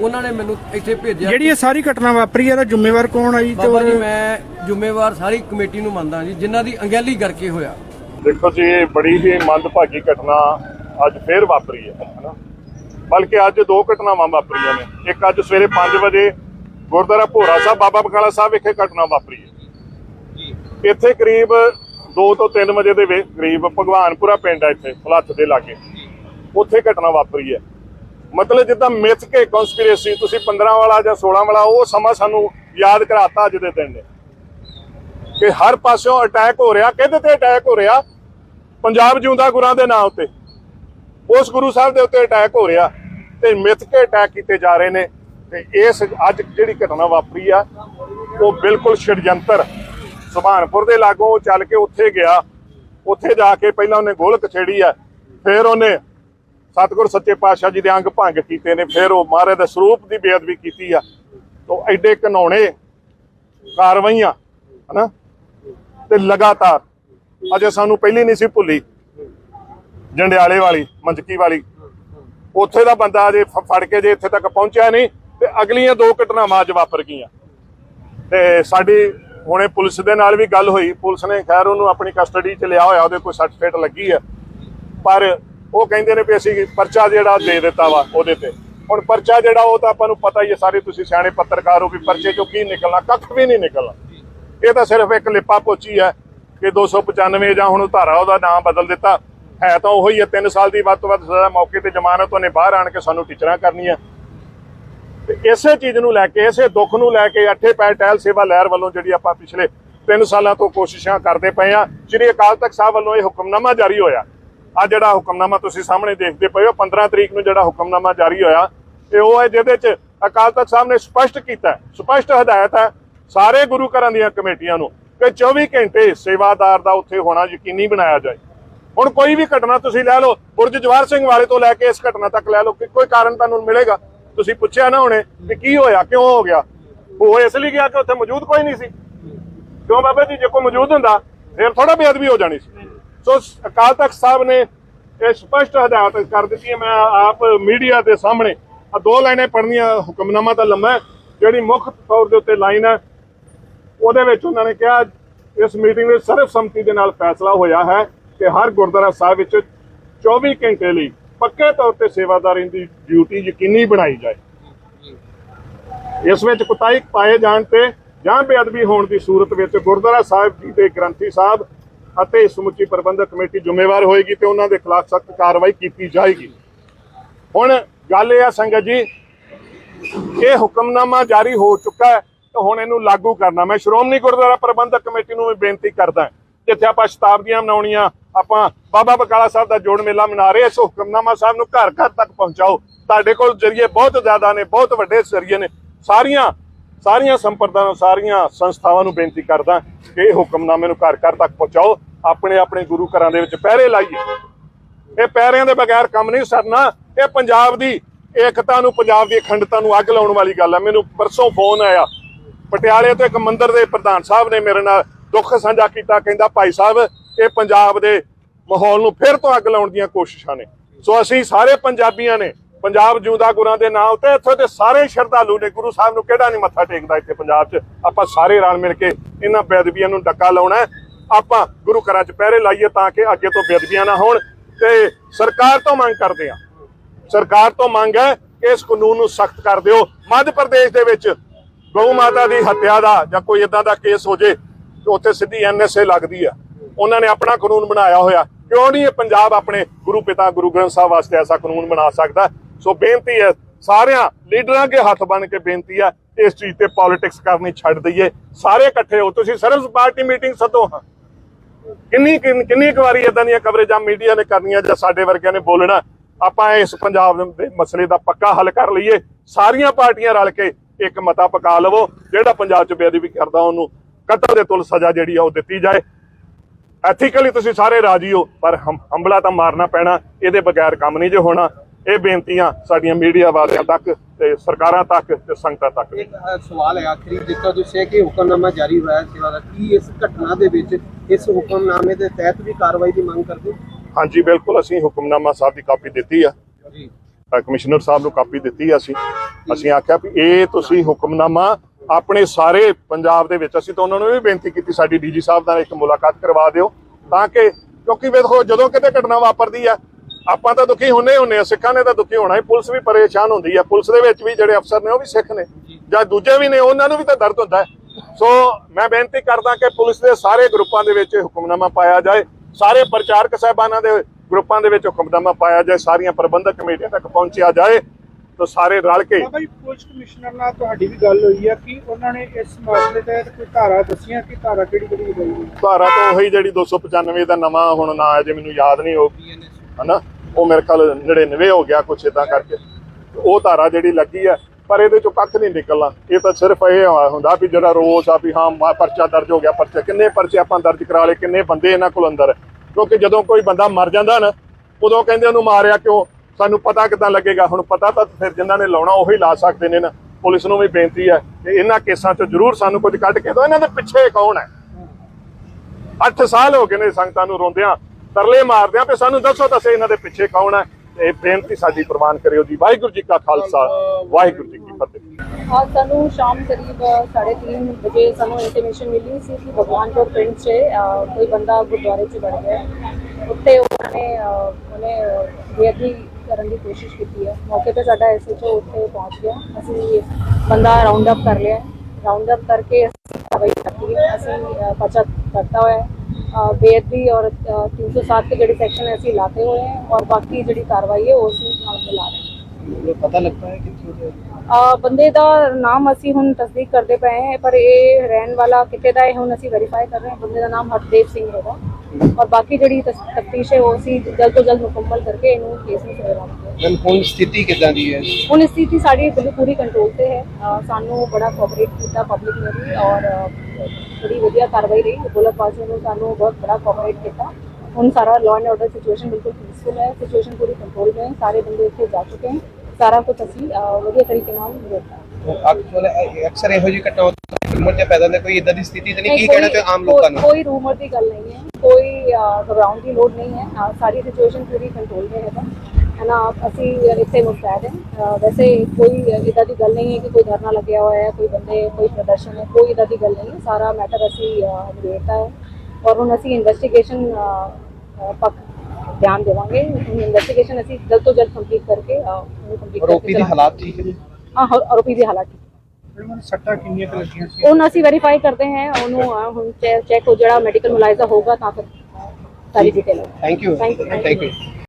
ਉਹਨਾਂ ਨੇ ਮੈਨੂੰ ਇੱਥੇ ਭੇਜਿਆ। ਜਿਹੜੀ ਇਹ ਸਾਰੀ ਘਟਨਾ ਵਾਪਰੀ ਹੈ ਇਹਦਾ ਜ਼ਿੰਮੇਵਾਰ ਕੌਣ ਹੈ ਜੀ? ਤੇ ਬਾਬਾ ਜੀ ਔਰ ਮੈਂ ਜ਼ਿੰਮੇਵਾਰ ਸਾਰੀ ਕਮੇਟੀ ਨੂੰ ਮੰਨਦਾ ਜੀ ਜਿਨ੍ਹਾਂ ਦੀ ਅੰਗੈਲੀ ਕਰਕੇ ਹੋਇਆ। ਦੇਖੋ ਜੀ ਇਹ ਬੜੀ ਹੀ ਮੰਦਭਾਗੀ ਘਟਨਾ ਅੱਜ ਫੇਰ ਵਾਪਰੀ ਹੈ ਹਨਾ? ਬਲਕਿ ਅੱਜ ਦੋ ਘਟਨਾਵਾਂ ਵਾਪਰੀਆਂ ਨੇ। ਇੱਕ ਅੱਜ ਸਵੇਰੇ 5 ਵਜੇ ਗੁਰਦੁਆਰਾ ਭੋਰਾ ਸਾਹਿਬ ਬਾਬਾ ਬਕਾਲਾ ਸਾਹਿਬ ਵਿਖੇ ਘਟਨਾ ਵਾਪਰੀ ਹੈ। ਇੱਥੇ ਕਰੀਬ 2 ਤੋਂ 3 ਵਜੇ ਦੇ ਵੇ- ਕਰੀਬ ਭਗਵਾਨਪੁਰਾ ਪਿੰਡ ਹੈ ਇੱਥੇ ਫਲੱਥ ਦੇ ਲਾਗੇ। ਉੱਥੇ ਘਟਨਾ ਵਾਪਰੀ ਹੈ। ਮਤਲਬ ਜਿੱਦਾਂ ਮਿਥ ਕੇ ਕਨਸਪੀਰੇਸੀ ਤੁਸੀਂ 15 ਵਾਲਾ ਜਾਂ 16 ਵਾਲਾ, ਉਹ ਸਮਾਂ ਸਾਨੂੰ ਯਾਦ ਕਰਾਤਾ ਅੱਜ ਦੇ ਦਿਨ ਨੇ। ਕਿ ਹਰ ਪਾਸਿਓਂ ਅਟੈਕ ਹੋ ਰਿਹਾ, ਕਿਹਦੇ ਤੇ ਅਟੈਕ ਹੋ ਰਿਹਾ? ਪੰਜਾਬ ਜਿਉਂਦਾ ਗੁਰਾਂ ਦੇ ਨਾਂ ਉੱਤੇ। ਉਸ ਗੁਰੂ ਸਾਹਿਬ ਦੇ ਉੱਤੇ ਅਟੈਕ ਹੋ ਰਿਹਾ ਤੇ ਮਿੱਥ ਕੇ ਅਟੈਕ ਕੀਤੇ ਜਾ ਰਹੇ ਨੇ। ਤੇ ਇਸ ਅੱਜ ਜਿਹੜੀ ਘਟਨਾ ਵਾਪਰੀ ਆ, ਉਹ ਬਿਲਕੁਲ ਛੜਯੰਤਰ ਸੁਭਾਨਪੁਰ ਦੇ ਲਾਗੋਂ ਚੱਲ ਕੇ ਉੱਥੇ ਗਿਆ। ਉੱਥੇ ਜਾ ਕੇ ਪਹਿਲਾਂ ਉਹਨੇ ਗੋਲਕ ਛੇੜੀ ਆ। ਫਿਰ ਉਹਨੇ ਸਤਿਗੁਰ ਸੱਚੇ ਪਾਤਸ਼ਾਹ ਜੀ ਦੇ ਅੰਗ ਭੰਗ ਕੀਤੇ ਨੇ। ਫਿਰ ਉਹ ਮਹਾਰਾਜ ਦੇ ਸਰੂਪ ਦੀ ਬੇਅਦਬੀ ਕੀਤੀ ਆ। ਤੋਂ ਐਡੇ ਘਨੌਣੇ ਕਾਰਵਾਈਆਂ, ਹਨਾ? ਤੇ ਲਗਾਤਾਰ, ਅਜੇ ਸਾਨੂੰ ਪਹਿਲੀ ਨਹੀਂ ਸੀ ਭੁੱਲੀ। ਜੰਡਿਆਲੇ ਵਾਲੀ, ਮੰਜਕੀ ਵਾਲੀ। ਉੱਥੇ ਦਾ ਬੰਦਾ ਅਜੇ ਫੜ ਕੇ ਜੇ ਇੱਥੇ ਤੱਕ ਪਹੁੰਚਿਆ ਨਹੀਂ, ਤੇ ਅਗਲੀਆਂ ਦੋ ਘਟਨਾਵਾਂ ਅੱਜ ਵਾਪਰ ਗਈਆਂ। ਤੇ ਸਾਡੀ ਹੁਣੇ ਪੁਲਿਸ ਦੇ ਨਾਲ ਵੀ ਗੱਲ ਹੋਈ। ਪੁਲਿਸ ਨੇ ਖੈਰ ਉਹਨੂੰ ਆਪਣੀ ਕਸਟਡੀ 'ਚ ਲਿਆ ਹੋਇਆ, ਉਹਦੇ ਕੋਈ ਸਰਟੀਫਿਕੇਟ ਲੱਗੀ ਆ। ਪਰ ਉਹ ਕਹਿੰਦੇ ਨੇ ਵੀ ਅਸੀਂ ਪਰਚਾ ਜਿਹੜਾ ਦੇ ਦਿੱਤਾ ਵਾ ਉਹਦੇ ਤੇ। ਹੁਣ ਪਰਚਾ ਜਿਹੜਾ ਉਹ ਤਾਂ ਆਪਾਂ ਨੂੰ ਪਤਾ ਹੀ ਹੈ ਸਾਰੇ ਤੁਸੀਂ ਸਿਆਣੇ ਪੱਤਰਕਾਰ ਹੋ ਵੀ ਪਰਚੇ ਚੋਂ ਕੀ ਨਿਕਲਣਾ, ਕੱਖ ਵੀ ਨਹੀਂ ਨਿਕਲਣਾ। ਇਹ ਤਾਂ ਸਿਰਫ ਇੱਕ ਲਿਪਾ ਪੋਚੀ ਹੈ ਕਿ 295 ਜਾਂ ਹੁਣ ਧਾਰਾ ਉਹਦਾ ਨਾਮ ਬਦਲ ਦਿੱਤਾ। ਹੈ ਤਾਂ ਉਹੀ ਹੈ 3 ਸਾਲ ਦੀ ਵੱਧ ਤੋਂ ਵੱਧ ਸਜ਼ਾ ਮੌਕੇ ਤੇ ਜ਼ਮਾਨਤ ਉਹਨੇ ਬਾਹਰ ਆਣ ਕੇ ਸਾਨੂੰ ਟੀਚਰਾਂ ਕਰਨੀਆਂ। ਤੇ ਇਸੇ ਚੀਜ਼ ਨੂੰ ਲੈ ਕੇ, ਇਸੇ ਦੁੱਖ ਨੂੰ ਲੈ ਕੇ ਅੱਠੇ ਪੈ ਟਹਿਲ ਸੇਵਾ ਲਹਿਰ ਵੱਲੋਂ ਜਿਹੜੀ ਆਪਾਂ ਪਿਛਲੇ 3 ਸਾਲਾਂ ਤੋਂ ਕੋਸ਼ਿਸ਼ਾਂ ਕਰਦੇ ਪਏ ਆ ਸ੍ਰੀ ਅਕਾਲ ਤਖਤ ਸਾਹਿਬ ਵੱਲੋਂ ਇਹ ਹੁਕਮਨਾਮਾ ਜਾਰੀ ਹੋਇਆ। ਆ ਜਿਹੜਾ ਹੁਕਮਨਾਮਾ ਤੁਸੀਂ ਸਾਹਮਣੇ ਦੇਖਦੇ ਪਏ ਹੋ 15 ਤਰੀਕ ਨੂੰ ਜਿਹੜਾ ਹੁਕਮਨਾਮਾ ਜਾਰੀ ਹੋਇਆ, ਇਹ ਉਹ ਹੈ ਜਿਹਦੇ 'ਚ ਅਕਾਲ ਤਖਤ ਸਾਹਿਬ ਨੇ ਸਪਸ਼ਟ ਕੀਤਾ ਸਪਸ਼ਟ ਹਦਾਇਤ ਹੈ ਸਾਰੇ ਗੁਰੂ ਘਰਾਂ ਦੀਆਂ ਕਮੇਟੀਆਂ ਨੂੰ ਕਿ 24 ਘੰਟੇ ਸੇਵਾਦਾਰ ਦਾ ਉੱਥੇ ਹੋਣਾ ਯਕੀਨੀ ਬਣਾਇਆ ਜਾਏ। ਹੁਣ ਕੋਈ ਵੀ ਘਟਨਾ ਤੁਸੀਂ ਲੈ ਲਓ, ਬੁਰਜ ਜਵਾਰ ਸਿੰਘ ਵਾਲੇ ਤੋਂ ਲੈ ਕੇ ਇਸ ਘਟਨਾ ਤੱਕ ਲੈ ਲਓ ਕਿ ਕੋਈ ਕਾਰਨ ਤੁਹਾਨੂੰ ਮਿਲੇਗਾ। ਤੁਸੀਂ ਪੁੱਛਿਆ ਨਾ ਹੁਣੇ ਕਿ ਕੀ ਹੋਇਆ, ਕਿਉਂ ਹੋ ਗਿਆ? ਉਹ ਇਸ ਲਈ ਗਿਆ ਕਿ ਉੱਥੇ ਮੌਜੂਦ ਕੋਈ ਨਹੀਂ ਸੀ। ਕਿਉਂ ਬਾਬਾ ਜੀ, ਜੇ ਕੋਈ ਮੌਜੂਦ ਹੁੰਦਾ, ਫਿਰ ਥੋੜਾ ਬੇਅਦਬੀ ਹੋ ਜਾਣੀ ਸੀ। ਸੋ ਅਕਾਲ ਤਖਤ ਸਾਹਿਬ ਨੇ ਇਹ ਸਪਸ਼ਟ ਹਦਾਇਤ ਕਰ ਦਿੱਤੀ ਹੈ। ਮੈਂ ਆਪ ਮੀਡੀਆ ਦੇ ਸਾਹਮਣੇ ਆ ਦੋ ਲਾਈਨਾਂ ਪੜ੍ਹਨੀਆਂ ਹੁਕਮਨਾਮਾ ਤਾਂ ਲੰਮਾ ਜਿਹੜੀ ਮੁੱਖ ਤੌਰ ਦੇ ਉੱਤੇ ਲਾਈਨ ਹੈ, ਉਹਦੇ ਵਿੱਚ ਉਹਨਾਂ ਨੇ ਕਿਹਾ, ਇਸ ਮੀਟਿੰਗ ਵਿੱਚ ਸਰਬਸੰਮਤੀ ਦੇ ਨਾਲ ਫੈਸਲਾ ਹੋਇਆ ਹੈ ਕਿ ਹਰ ਗੁਰਦੁਆਰਾ ਸਾਹਿਬ ਵਿੱਚ 24 ਘੰਟੇ ਲਈ ਪੱਕੇ ਤੌਰ ਤੇ ਸੇਵਾਦਾਰੀ ਦੀ ਡਿਊਟੀ ਯਕੀਨੀ ਬਣਾਈ ਜਾਏ। ਇਸ ਵਿੱਚ ਕੁਤਾਹੀ ਪਾਏ ਜਾਣ ਤੇ ਜਾਂ ਬੇਅਦਬੀ ਹੋਣ ਦੀ ਸੂਰਤ ਵਿੱਚ ਗੁਰਦੁਆਰਾ ਸਾਹਿਬ ਜੀ ਦੇ ਗ੍ਰੰਥੀ ਸਾਹਿਬ ਅਤੇ ਸਮੁੱਚੀ ਪ੍ਰਬੰਧਕ ਕਮੇਟੀ ਜ਼ਿੰਮੇਵਾਰ ਹੋਏਗੀ ਤੇ ਉਹਨਾਂ ਦੇ ਖਿਲਾਫ ਸਖਤ ਕਾਰਵਾਈ ਕੀਤੀ ਜਾਏਗੀ। ਹੁਣ ਗੱਲ ਇਹ ਆ ਸੰਗਤ ਜੀ, ਇਹ ਹੁਕਮਨਾਮਾ ਜਾਰੀ ਹੋ ਚੁੱਕਾ ਹੈ, ਤੇ ਹੁਣ ਇਹਨੂੰ ਲਾਗੂ ਕਰਨਾ। ਮੈਂ ਸ਼੍ਰੋਮਣੀ ਗੁਰਦੁਆਰਾ ਪ੍ਰਬੰਧਕ ਕਮੇਟੀ ਨੂੰ ਵੀ ਬੇਨਤੀ ਕਰਦਾ ਜਿੱਥੇ ਆਪਾਂ ਸ਼ਤਾਬਦੀਆਂ ਮਨਾਉਣੀਆਂ ਆਪਾਂ ਬਾਬਾ ਬਕਾਲਾ ਸਾਹਿਬ ਦਾ ਜੋੜ ਮੇਲਾ ਮਨਾ ਰਹੇ ਇਸ ਹੁਕਮਨਾਮਾ ਸਾਹਿਬ ਨੂੰ ਘਰ ਘਰ ਤੱਕ ਪਹੁੰਚਾਓ। ਤੁਹਾਡੇ ਕੋਲ ਜਰੀਏ ਬਹੁਤ ਜ਼ਿਆਦਾ ਨੇ, ਬਹੁਤ ਵੱਡੇ ਜ਼ਰੀਏ ਨੇ। ਸਾਰੀਆਂ ਸਾਰੀਆਂ ਸੰਪਰਦਾਵਾਂ ਸਾਰੀਆਂ ਸੰਸਥਾਵਾਂ ਨੂੰ ਬੇਨਤੀ ਕਰਦਾ ਕਿ ਇਹ ਹੁਕਮਨਾਮੇ ਨੂੰ ਘਰ ਘਰ ਤੱਕ ਪਹੁੰਚਾਓ। ਆਪਣੇ ਆਪਣੇ ਗੁਰੂ ਘਰਾਂ ਦੇ ਵਿੱਚ ਪਹਿਰੇ ਲਾਈਏ। ਇਹ ਪੈਰਿਆਂ ਦੇ ਬਗੈਰ ਕੰਮ ਨਹੀਂ ਸਰਨਾ। ਇਹ ਪੰਜਾਬ ਦੀ ਏਕਤਾ ਨੂੰ, ਪੰਜਾਬ ਦੀ ਅਖੰਡਤਾ ਨੂੰ ਅੱਗ ਲਾਉਣ ਵਾਲੀ ਗੱਲ ਹੈ। ਮੈਨੂੰ ਪਰਸੋਂ ਫੋਨ ਆਇਆ। ਪਟਿਆਲੇ ਤੋਂ ਇੱਕ ਮੰਦਿਰ ਦੇ ਪ੍ਰਧਾਨ ਸਾਹਿਬ ਨੇ ਮੇਰੇ ਨਾਲ ਦੁੱਖ ਸਾਂਝਾ ਕੀਤਾ, ਕਹਿੰਦਾ ਭਾਈ ਸਾਹਿਬ, ਇਹ ਪੰਜਾਬ ਦੇ ਮਾਹੌਲ ਨੂੰ ਫਿਰ ਤੋਂ ਅੱਗ ਲਾਉਣ ਦੀਆਂ ਕੋਸ਼ਿਸ਼ਾਂ ਨੇ। ਸੋ ਅਸੀਂ ਸਾਰੇ ਪੰਜਾਬੀਆਂ ਨੇ ਪੰਜਾਬ ਜਿਉਂਦਾ ਗੁਰਾਂ ਦੇ ਨਾਂ ਉੱਤੇ ਇੱਥੋਂ ਦੇ ਸਾਰੇ ਸ਼ਰਧਾਲੂ ਨੇ, ਗੁਰੂ ਸਾਹਿਬ ਨੂੰ ਕਿਹੜਾ ਨਹੀਂ ਮੱਥਾ ਟੇਕਦਾ ਇੱਥੇ ਪੰਜਾਬ 'ਚ? ਆਪਾਂ ਸਾਰੇ ਰਲ ਮਿਲ ਕੇ ਇਹਨਾਂ ਬੇਅਦਬੀਆਂ ਨੂੰ ਡੱਕਾ ਲਾਉਣਾ ਆਪਾਂ ਗੁਰੂ ਘਰਾਂ 'ਚ ਪਹਿਰੇ ਲਾਈਏ ਤਾਂ ਕਿ ਅੱਗੇ ਤੋਂ ਬੇਅਦਬੀਆਂ ਨਾ ਹੋਣ। ਤੇ ਸਰਕਾਰ ਤੋਂ ਮੰਗ ਕਰਦੇ ਆ ਸਰਕਾਰ ਤੋਂ ਮੰਗ ਹੈ ਕਿ ਇਸ ਕਾਨੂੰਨ ਨੂੰ ਸਖਤ ਕਰ ਦਿਓ। ਮੱਧ ਪ੍ਰਦੇਸ਼ ਦੇ ਵਿੱਚ ਗਊ ਮਾਤਾ ਦੀ ਹੱਤਿਆ ਦਾ ਜਾਂ ਕੋਈ ਇਦਾਂ ਦਾ ਕੇਸ ਹੋ ਜੇ ਉੱਥੇ ਸਿੱਧੀ ਐਨਐਸਏ ਲੱਗਦੀ ਆ। ਉਹਨਾਂ ਨੇ ਆਪਣਾ ਕਾਨੂੰਨ ਬਣਾਇਆ ਹੋਇਆ। ਕਿਉਂ ਨਹੀਂ ਇਹ ਪੰਜਾਬ ਆਪਣੇ ਗੁਰੂ ਪਿਤਾ, ਗੁਰੂ ਗ੍ਰੰਥ ਸਾਹਿਬ ਵਾਸਤੇ ਐਸਾ ਕਾਨੂੰਨ ਬਣਾ ਸਕਦਾ? ਸੋ ਬੇਨਤੀ ਹੈ, ਸਾਰਿਆਂ ਲੀਡਰਾਂ ਅੱਗੇ ਹੱਥ ਬਣ ਕੇ ਬੇਨਤੀ ਹੈ ਇਸ ਚੀਜ਼ ਤੇ ਪੋਲਿਟਿਕਸ ਕਰਨੀ ਛੱਡ ਦਈਏ। ਸਾਰੇ ਇਕੱਠੇ ਹੋ, ਤੁਸੀਂ ਸਰਵ ਪਾਰਟੀ ਮੀਟਿੰਗ ਸੱਦੋ। ਹਾਂ ਕਿੰਨੀ ਕਿੰਨੀ ਕੁ ਵਾਰੀ ਇਦਾਂ ਦੀਆਂ ਕਵਰੇਜਾਂ ਮੀਡੀਆ ਨੇ ਕਰਨੀਆਂ ਜਾਂ ਸਾਡੇ ਵਰਗਿਆਂ ਨੇ ਬੋਲਣਾ? ਆਪਾਂ ਇਸ ਪੰਜਾਬ ਦੇ ਮਸਲੇ ਦਾ ਪੱਕਾ ਹੱਲ ਕਰ ਲਈਏ। ਸਾਰੀਆਂ ਪਾਰਟੀਆਂ ਰਲ ਕੇ ਇੱਕ ਮਤਾ ਪਕਾ ਲਵੋ। ਜਿਹੜਾ ਪੰਜਾਬ 'ਚ ਬੇਅਦਬੀ ਕਰਦਾ ਉਹਨੂੰ ਕਤਲ ਦੇ ਤੁਲ ਸਜ਼ਾ ਜਿਹੜੀ ਆ ਉਹ ਦਿੱਤੀ ਜਾਏ। ਐਥੀਕਲੀ ਤੁਸੀਂ ਸਾਰੇ ਰਾਜੀ ਹੋ ਪਰ ਹੰਬਲਾ ਤਾਂ ਮਾਰਨਾ ਪੈਣਾ ਇਹਦੇ ਬਗੈਰ ਕੰਮ ਨਹੀਂ ਜੇ ਹੋਣਾ। ਇਹ ਬੇਨਤੀਆਂ ਸਾਡੀਆਂ ਮੀਡੀਆ ਵਾਲਿਆਂ ਤੱਕ ਤੇ ਸਰਕਾਰਾਂ ਤੱਕ ਤੇ ਸੰਗਤਾਂ ਤੱਕ ਇੱਕ ਸਵਾਲ ਹੈ ਆਖਰੀ ਤਰ੍ਹਾਂ ਤੁਸੀਂ ਕਿ ਹੁਕਮਨਾਮਾ ਜਾਰੀ ਹੋਇਆ ਸੇਵਾ ਦਾ ਕੀ ਇਸ ਘਟਨਾ ਦੇ ਵਿੱਚ ਇਸ ਹੁਕਮਨਾਮੇ ਦੇ ਤਹਿਤ ਵੀ ਕਾਰਵਾਈ ਦੀ ਮੰਗ ਕਰਦੇ ਹਾਂਜੀ ਬਿਲਕੁਲ ਅਸੀਂ ਹੁਕਮਨਾਮਾ ਸਾਹਿਬ ਦੀ ਕਾਪੀ ਦਿੱਤੀ ਆ। ਜੀ। ਕਮਿਸ਼ਨਰ ਸਾਹਿਬ ਨੂੰ ਕਾਪੀ ਦਿੱਤੀ ਆ ਅਸੀਂ। ਅਸੀਂ ਆਖਿਆ ਵੀ ਇਹ ਤੁਸੀਂ ਹੁਕਮਨਾਮਾ ਆਪਣੇ ਸਾਰੇ ਪੰਜਾਬ ਦੇ ਵਿੱਚ ਅਸੀਂ ਤਾਂ ਉਹਨਾਂ ਨੂੰ ਵੀ ਬੇਨਤੀ ਕੀਤੀ, ਸਾਡੀ ਡੀਜੀ ਸਾਹਿਬ ਨਾਲ ਇੱਕ ਮੁਲਾਕਾਤ ਕਰਵਾ ਦਿਓ ਤਾਂ ਕਿ ਕਿਉਂਕਿ ਵੇਖੋ, ਜਦੋਂ ਕਿਤੇ ਘਟਨਾ ਵਾਪਰਦੀ ਆ, ਆਪਾਂ ਤਾਂ ਦੁਖੀ ਹੁੰਨੇ ਹੁੰਨੇ ਆ, ਸਿੱਖਾਂ ਨੇ ਤਾਂ ਦੁਖੀ ਹੋਣਾ ਹੀ, ਪੁਲਿਸ ਵੀ ਪਰੇਸ਼ਾਨ ਹੁੰਦੀ ਆ, ਪੁਲਿਸ ਦੇ ਵਿੱਚ ਵੀ ਜਿਹੜੇ ਅਫਸਰ ਨੇ ਉਹ ਵੀ ਸਿੱਖ ਨੇ, ਜਾਂ ਦੂਜੇ ਵੀ ਨੇ, ਉਹਨਾਂ ਨੂੰ ਵੀ ਤਾਂ ਦਰਦ ਹੁੰਦਾ ਹੈ। ਸੋ ਮੈਂ ਬੇਨਤੀ ਕਰਦਾ ਕਿ ਪੁਲਿਸ ਦੇ ਸਾਰੇ ਗਰੁੱਪਾਂ ਦੇ ਵਿੱਚ ਹੁਕਮਨਾਮਾ ਪਾਇਆ ਜਾਏ, ਸਾਰੇ ਪ੍ਰਚਾਰਕ ਸਾਹਿਬਾਨਾਂ ਦੇ ਗਰੁੱਪਾਂ ਦੇ ਵਿੱਚ ਹੁਕਮਨਾਮਾ ਪਾਇਆ ਜਾਏ, ਸਾਰੀਆਂ ਪ੍ਰਬੰਧਕ ਕਮੇਟੀਆਂ ਤੱਕ ਪਹੁੰਚਿਆ ਜਾਏ ਤਾਂ ਸਾਰੇ ਰਲ ਕੇ ਬਾਬਾ ਜੀ ਪੁਲਿਸ ਕਮਿਸ਼ਨਰ ਨਾਲ ਤੁਹਾਡੀ ਵੀ ਗੱਲ ਹੋਈ ਹੈ ਕਿ ਉਹਨਾਂ ਨੇ ਇਸ ਮਾਮਲੇ ਤਹਿਤ ਕੋਈ ਧਾਰਾ ਦੱਸੀਆਂ ਕਿ ਧਾਰਾ ਕਿਹੜੀ ਕਿਹੜੀ ਲਗਾਈ ਹੈ ਧਾਰਾ ਤਾਂ ਉਹੀ ਜਿਹੜੀ 295 ਦਾ ਨਵਾਂ ਹੁਣ ਨਾਂ ਹੈ ਜੇ ਮੈਨੂੰ ਯਾਦ ਨਹੀਂ ਉਹ ਹਨਾ? ਉਹ ਮੇਰੇ ਖਿਆਲ 99 ਹੋ ਗਿਆ ਕੁਛ ਇਦਾਂ ਕਰਕੇ। ਉਹ ਧਾਰਾ ਜਿਹੜੀ ਲੱਗੀ ਹੈ ਪਰ ਇਹਦੇ ਚੋਂ ਕੱਖ ਨਹੀਂ ਨਿਕਲਣਾ। ਇਹ ਤਾਂ ਸਿਰਫ ਇਹ ਹੁੰਦਾ ਵੀ ਜਿਹੜਾ ਰੋਸ ਆ ਵੀ ਹਾਂ ਪਰਚਾ ਦਰਜ ਹੋ ਗਿਆ ਪਰਚਾ ਕਿੰਨੇ ਪਰਚੇ ਆਪਾਂ ਦਰਜ ਕਰਾ ਲਏ ਕਿੰਨੇ ਬੰਦੇ ਇਹਨਾਂ ਕੋਲ ਅੰਦਰ। ਹੈ। ਕਿਉਂਕਿ ਜਦੋਂ ਕੋਈ ਬੰਦਾ ਮਰ ਜਾਂਦਾ ਨਾ ਉਦੋਂ ਕਹਿੰਦੇ ਉਹਨੂੰ ਮਾਰਿਆ ਕਿਉਂ? ਸਾਨੂੰ ਪਤਾ ਕਿਦਾਂ ਲੱਗੇਗਾ? ਹੁਣ ਪਤਾ ਤਾਂ ਫਿਰ ਜਿਨ੍ਹਾਂ ਨੇ ਲਾਉਣਾ, ਉਹੀ ਲਾ ਸਕਦੇ ਨੇ ਨਾ। ਪੁਲਿਸ ਨੂੰ ਵੀ ਬੇਨਤੀ ਹੈ ਕਿ ਇਹਨਾਂ ਕੇਸਾਂ 'ਚ ਜ਼ਰੂਰ ਸਾਨੂੰ ਕੁਝ ਕੱਢ ਕੇ ਦਿਓ। ਇਹਨਾਂ ਦੇ ਪਿੱਛੇ ਕੌਣ ਹੈ? 8 ਸਾਲ ਹੋ ਗਏ ਨੇ ਸੰਗਤਾਂ ਨੂੰ ਰੋਂਦਿਆਂ, ਤਰਲੇ ਮਾਰਦਿਆਂ ਵੀ ਸਾਨੂੰ ਦੱਸੋ ਦੱਸੇ ਇਹਨਾਂ ਦੇ ਪਿੱਛੇ ਕੌਣ ਹੈ। ਇਹ ਬੇਨਤੀ ਸਾਡੀ ਪ੍ਰਵਾਨ ਕਰਿਓ ਜੀ। ਵਾਹਿਗੁਰੂ ਜੀ ਕਾ ਖਾਲਸਾ। ਵਾਹਿਗੁਰੂ ਜੀ ਕੀ ਫਤਿਹ। ਅੱਜ ਸਾਨੂੰ ਸ਼ਾਮ ਕਰੀਬ 3:30 ਵਜੇ ਸਾਨੂੰ ਇੰਟੀਮੇਸ਼ਨ ਮਿਲੀ ਸੀ ਕਿ ਭਗਵਾਨਪੁਰ ਪਿੰਡ 'ਚ ਕੋਈ ਬੰਦਾ ਗੁਰਦੁਆਰੇ 'ਚ ਵੜ ਗਿਆ। ਉੱਤੇ ਉਹਨਾਂ ਉਹਨੇ ਬੇਅਦਬੀ ਕਰਨ ਦੀ ਕੋਸ਼ਿਸ਼ ਕੀਤੀ ਹੈ। ਮੌਕੇ ਤੇ ਸਾਡਾ ਐਸਐਚਓ ਉੱਥੇ ਪਹੁੰਚ ਗਿਆ। ਅਸੀਂ ਬੰਦਾ ਰਾਉਂਡ ਅਪ ਕਰ ਲਿਆ। ਰਾਉਂਡ ਅਪ ਕਰਕੇ ਅਸੀਂ ਕਾਰਵਾਈ ਕੀਤੀ ਹੈ ਅਸੀਂ ਪਰਚਾ ਕਰਤਾ ਹੋਇਆ ਹੈ। ਬੇਅਦਬੀ ਔਰ 307 ਦੇ ਜਿਹੜੇ ਸੈਕਸ਼ਨ ਅਸੀਂ ਲਾਤੇ ਹੋਏ ਹੈ ਔਰ ਬਾਕੀ ਜਿਹੜੀ ਕਾਰਵਾਈ ਹੈ ਉਸ ਨੂੰ ਨਾਲ ਮਿਲਾ ਰਹੇ ਪਤਾ ਲੱਗਦਾ ਹੈ ਕਿ ਬੰਦੇ ਦਾ ਨਾਮ ਅਸੀਂ ਹੁਣ ਤਸਦੀਕ ਕਰਦੇ ਪਏ ਹਾਂ ਪਰ ਇਹ ਰਹਿਣ ਵਾਲਾ ਕਿਤੇ ਦਾ ਹੈ ਹੁਣ ਅਸੀਂ ਵੈਰੀਫਾਈ ਕਰ ਰਹੇ ਹਾਂ। ਬੰਦੇ ਦਾ ਨਾਮ ਹਰਦੇਵ ਸਿੰਘ ਹੈਗਾ। ਔਰ ਬਾਕੀ ਜਿਹੜੀ ਤਫਤੀਸ਼ ਹੈ ਉਹ ਅਸੀਂ ਜਲਦ ਤੋਂ ਜਲਦ ਮੁਕੰਮਲ ਕਰਕੇ ਇਹਨੂੰ ਕੇਸ ਨੂੰ ਮੈਮ ਹੁਣ ਸਥਿਤੀ ਕਿਦਾਂ ਦੀ ਹੈ? ਹੁਣ ਸਥਿਤੀ ਸਾਡੀ ਬਿਲਕੁਲ ਪੂਰੀ ਕੰਟਰੋਲ ਤੇ ਹੈ। ਸਾਨੂੰ ਬੜਾ ਕੋਆਪਰੇਟ ਕੀਤਾ ਪਬਲਿਕ ਨੇ ਵੀ ਔਰ ਬੜੀ ਵਧੀਆ ਕਾਰਵਾਈ ਰਹੀ। ਪੁਲਿਸ ਵਾਸੀਆਂ ਨੇ ਸਾਨੂੰ ਬਹੁਤ ਬੜਾ ਕੋਆਪਰੇਟ ਕੀਤਾ। ਹੁਣ ਸਾਰਾ ਲਾਅ ਐਂਡ ਆਰਡਰ ਸਿਚੁਏਸ਼ਨ ਬਿਲਕੁਲ ਪੀਸਫੁਲ ਹੈ। ਸਿਚੁਏਸ਼ਨ ਪੂਰੀ ਕੰਟਰੋਲ है ਸਾਰੇ ਬੰਦੇ ਇੱਥੇ ਜਾ ਚੁੱਕੇ ਹਨ। ਸਾਰਾ ਕੁਝ ਅਸੀਂ ਵਧੀਆ ਤਰੀਕੇ ਨਾਲ ਐਕਚੁਅਲ ਅਕਸਰ ਇਹੋ ਜਿਹੀ ਘਟਨਾ ਰੂਮਰ ਤੇ ਪੈਦਾ ਹੁੰਦਾ ਕੋਈ ਇਦਾਂ ਦੀ ਸਥਿਤੀ ਤਾਂ ਨਹੀਂ ਕੀ ਕਹਿਣਾ ਚਾਹੋ ਆਮ ਲੋਕਾਂ ਨੂੰ? ਕੋਈ ਰੂਮਰ ਦੀ ਗੱਲ ਨਹੀਂ ਹੈ ਕੋਈ ਘਬਰਾਉਣ ਦੀ ਲੋੜ ਨਹੀਂ ਹੈ। ਸਾਰੀ ਸਿਚੁਏਸ਼ਨ ਪੂਰੀ ਕੰਟਰੋਲ में ਹੈਗਾ। ਹੈ ਨਾ ਅਸੀਂ ਇੱਥੇ ਮੁਸਤੈਦ ਹਾਂ। ਵੈਸੇ ਕੋਈ ਇਦਾਂ ਦੀ ਗੱਲ ਨਹੀਂ ਹੈ ਕਿ ਕੋਈ ਧਰਨਾ ਲੱਗਿਆ ਹੋਇਆ ਹੈ ਕੋਈ ਬੰਦੇ ਕੋਈ ਪ੍ਰਦਰਸ਼ਨ ਹੈ ਕੋਈ ਇਦਾਂ ਦੀ ਗੱਲ ਨਹੀਂ ਹੈ। ਸਾਰਾ ਮੈਟਰ ਅਸੀਂ ਨਿਬੇੜਤਾ ਹੈ। ਔਰ ਹੁਣ ਅਸੀਂ ਇਨਵੈਸਟੀਗੇਸ਼ਨ ਪੱਕ ਧਿਆਨ ਦੇਵਾਂਗੇ। ਇਨਵੈਸਟੀਗੇਸ਼ਨ ਅਸੀਂ ਜਲਦ ਤੋਂ ਜਲਦ ਕੰਪਲੀਟ ਕਰਕੇ ਕੰਪਲੀਟ ਆਰੋਪੀ ਦੀ ਹਾਲਾਤ ਠੀਕ ਹੈ ਜੀ ਹਾਂ ਹਾਂ, ਆਰੋਪੀ ਦੀ ਹਾਲਾਤ ਠੀਕ ਮੈਡਮ ਸੱਟਾਂ ਕਿੰਨੀਆਂ ਕੁ ਲੱਗੀਆਂ ਸੀ? ਹੁਣ ਅਸੀਂ ਵੈਰੀਫਾਈ ਕਰਦੇ ਹਾਂ ਉਹਨੂੰ ਅਹ, ਹੁਣ ਚੈੱਕ ਹੋ ਜਿਹੜਾ ਮੈਡੀਕਲ ਮੁਲਾਇਜ਼ਾ ਹੋਗਾ ਤਾਂ ਫਿਰ ਸਾਰੀ detail thank you thank. You